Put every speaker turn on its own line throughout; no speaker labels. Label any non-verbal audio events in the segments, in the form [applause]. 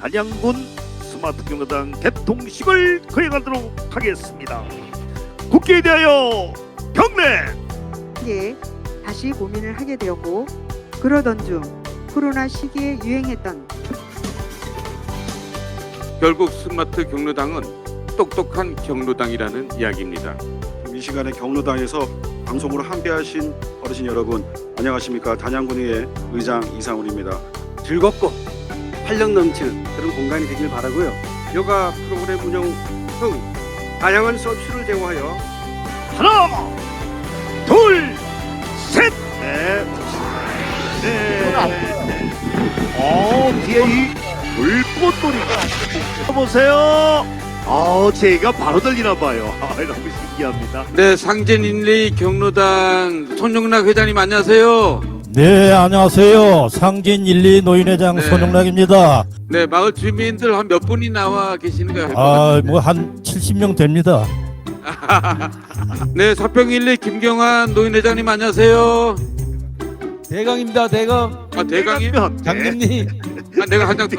단양군 스마트 경로당 개통식을 거행하도록 하겠습니다. 국회에 대하여 경례.
에 다시 고민을 하게 되었고 그러던 중 코로나 시기에 유행했던
결국 스마트 경로당은 똑똑한 경로당이라는 이야기입니다.
이 시간에 경로당에서 방송으로 함께하신 어르신 여러분 안녕하십니까 단양군의회 의장 이상훈입니다.
즐겁고 활력 넘치는 그런 공간이 되길 바라고요. 요가 프로그램 운영 등 다양한 서비스를 제공하여
하나, 둘, 셋. 네. 네. 어, 뒤에 이 불꽃놀이가. 보세요. 어, 제가 바로 들리나 봐요. 아, 너무 신기합니다.
네, 상진인리 경로당 손영락 회장님 안녕하세요.
네, 안녕하세요. 상진 1, 2 노인회장
네.
손영락입니다.
네, 마을 주민들 한 몇 분이 나와 계시는가요?
아, 뭐 한 70명 됩니다. [laughs]
네, 사평일리 김경환 노인회장님 안녕하세요.
대강입니다 대강
아, 대강이?
네.
장님님
아, 내가 한장 더.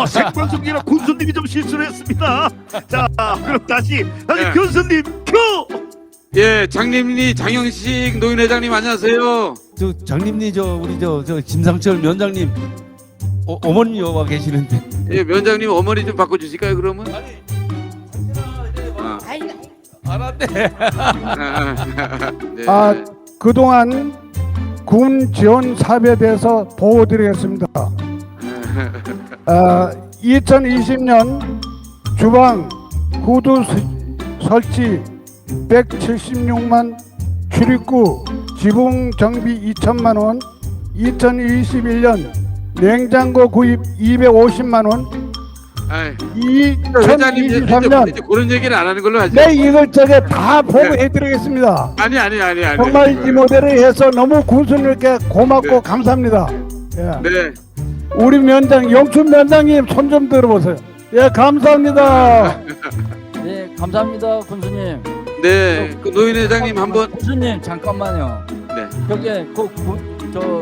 어, 생방송이라 군수님이 좀 실수를 했습니다. 자, 그럼 다시, 다시
네.
교수님 큐!
예, 장림리 장영식 노인회장님 안녕하세요.
저 장님님 저 우리 저 저 김상철 위원장님 어, 어머니 와 계시는데
예, 위원장님 어머니 좀 바꿔주실까요, 그러면? 아,
알았네 [laughs]
네.
아, 그동안 군 지원 사업에 대해서 보호드리겠습니다. [laughs] 아, 2020년 주방 구두 스- 설치 176만 출입구 지붕 정비 2천만 원 2021년 냉장고 구입 250만 원
아이, 회장님 이제, 이제,
2023년
이제 그런 얘기를 안 하는 걸로 하죠.
네 이것저것 다 보고해드리겠습니다.
아니 아니 아니 아니.
정말 이 모델을 해서 너무 군수님께 고맙고
네.
감사합니다. 예.
네.
우리 면장 영춘 면장님 손 좀 들어보세요. 예 감사합니다. [laughs]
네 감사합니다 군수님
네. 그 노인 회장님 한번
군수님 잠깐만요
네.
저기 그저저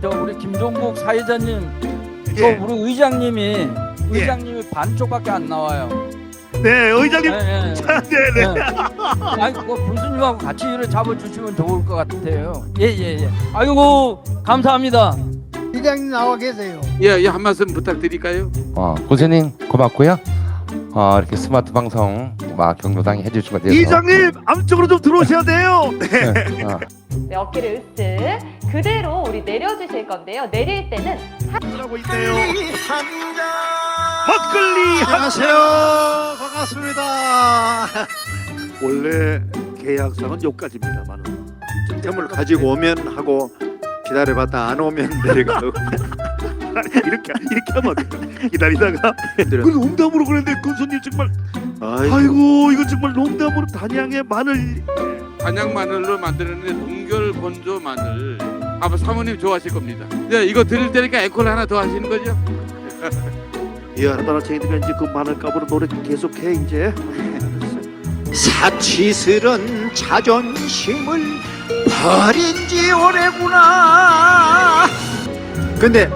저 우리 김종국 사회자님
예.
저 우리 의장님이 의장님이 반쪽밖에 안 나와요
네, 의장님.
네, 네.
자, 네, 네.
네. 아니 그 군수님하고 같이 일을 잡아주시면 좋을 것 같아요 예예 예, 아이고 감사합니다
이장님 나와 계세요.
예, 예, 한 말씀 부탁드릴까요?
어, 고생님 고맙고요. 어, 이렇게 스마트 방송 막 경로당이 해주신 것 대해서
이장님, 앞쪽으로 좀 들어오셔야 돼요. 네.
네, 어,
네, 어깨를 으쓱 그대로 우리 내려주실 건데요. 내릴 때는
하고 있네요. 막걸리 안녕하세요.
반갑습니다.
원래 계약상은 여기까지입니다만
템을 가지고 오면 하고 기다려봤다 안 오면 내려가고 [laughs]
이렇게 이렇게 하면 안 돼요. 기다리다가 그 농담으로 그랬는데 군수님 정말
아이고,
아이고 이거 정말 농담으로 단양의 마늘
단양 마늘로 만드는 동결 건조 마늘. 아마 사모님 좋아하실 겁니다. 네, 이거 드릴 테니까 앵콜 하나 더 하시는 거죠? [laughs]
미안하다 저희들이 이제 그 마늘 값으로 노래 계속해 이제
사치스런 자존심을 버린 지 오래구나. 근데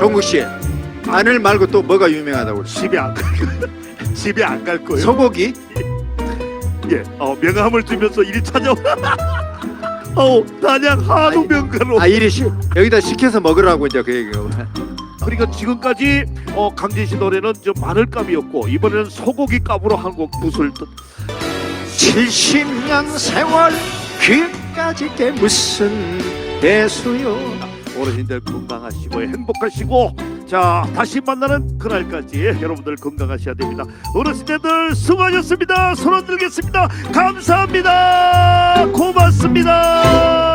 정국 씨 마늘 말고 또 뭐가 유명하다고?
집에 안갈 집에 안 갈 거예요. [laughs]
소고기?
예, 어, 명함을 주면서 이리 찾아. [laughs] 어, 단양 한우 명가로.
아 이리 시, 여기다 시켜서 먹으라고 이제 그 얘기고.
그러니까 지금까지 어, 강진 씨 노래는 저 마늘값이었고 이번에는 소고기 값으로 한곡 무술 듯.
70년 세월 그까짓 게 무슨 대수요?
어르신들 건강하시고 행복하시고 자 다시 만나는 그날까지 여러분들 건강하셔야 됩니다. 어르신들 수고하셨습니다. 손 흔들겠습니다. 감사합니다. 고맙습니다.